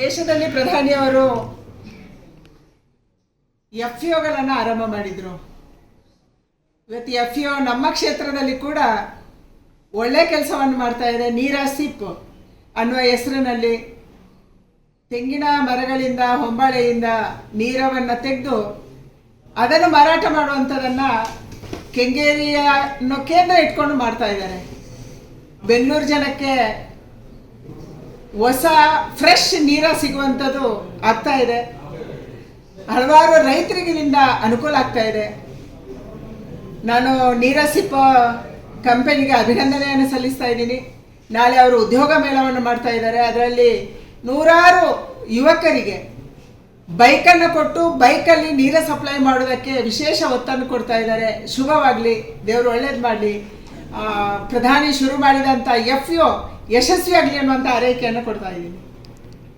ದೇಶದಲ್ಲಿ ಪ್ರಧಾನಿಯವರು ಎಫ್ ಯುಗಳನ್ನು ಆರಂಭ ಮಾಡಿದರು. ಇವತ್ತು ಎಫ್ ನಮ್ಮ ಕ್ಷೇತ್ರದಲ್ಲಿ ಕೂಡ ಒಳ್ಳೆ ಕೆಲಸವನ್ನು ಮಾಡ್ತಾ ಇದೆ. ನೀರಾ ಸಿಪ್ ಅನ್ನುವ ಹೆಸರಿನಲ್ಲಿ ತೆಂಗಿನ ಮರಗಳಿಂದ, ಹೊಂಬಾಳೆಯಿಂದ ನೀರವನ್ನು ತೆಗೆದು ಅದನ್ನು ಮಾರಾಟ ಮಾಡುವಂಥದ್ದನ್ನು ಕೆಂಗೇರಿಯನ್ನು ಕೇಂದ್ರ ಇಟ್ಕೊಂಡು ಮಾಡ್ತಾ ಇದ್ದಾರೆ. ಬೆಂಗಳೂರು ಜನಕ್ಕೆ ಹೊಸ ಫ್ರೆಶ್ ನೀರ ಸಿಗುವಂಥದ್ದು ಆಗ್ತಾ ಇದೆ. ಹಲವಾರು ರೈತರಿಗೆ ಇದರಿಂದ ಅನುಕೂಲ ಆಗ್ತಾ ಇದೆ. ನಾನು ನೀರಸಿಪ್ಪ ಕಂಪನಿಗೆ ಅಭಿನಂದನೆಯನ್ನು ಸಲ್ಲಿಸ್ತಾ ಇದ್ದೀನಿ. ನಾಳೆ ಅವರು ಉದ್ಯೋಗ ಮೇಳವನ್ನು ಮಾಡ್ತಾ ಇದ್ದಾರೆ. ಅದರಲ್ಲಿ ನೂರಾರು ಯುವಕರಿಗೆ ಬೈಕನ್ನು ಕೊಟ್ಟು ಬೈಕಲ್ಲಿ ನೀರ ಸಪ್ಲೈ ಮಾಡೋದಕ್ಕೆ ವಿಶೇಷ ಒತ್ತನ್ನು ಕೊಡ್ತಾ ಇದ್ದಾರೆ. ಶುಭವಾಗಲಿ, ದೇವರು ಒಳ್ಳೇದು ಮಾಡಲಿ. ಪ್ರಧಾನಿ ಶುರು ಮಾಡಿದಂಥ ಎಫ್ ಯು ಯಶಸ್ವಿಯಾಗಲಿ ಅನ್ನುವಂಥ ಆರೈಕೆಯನ್ನು ಕೊಡ್ತಾ ಇದ್ದೀನಿ.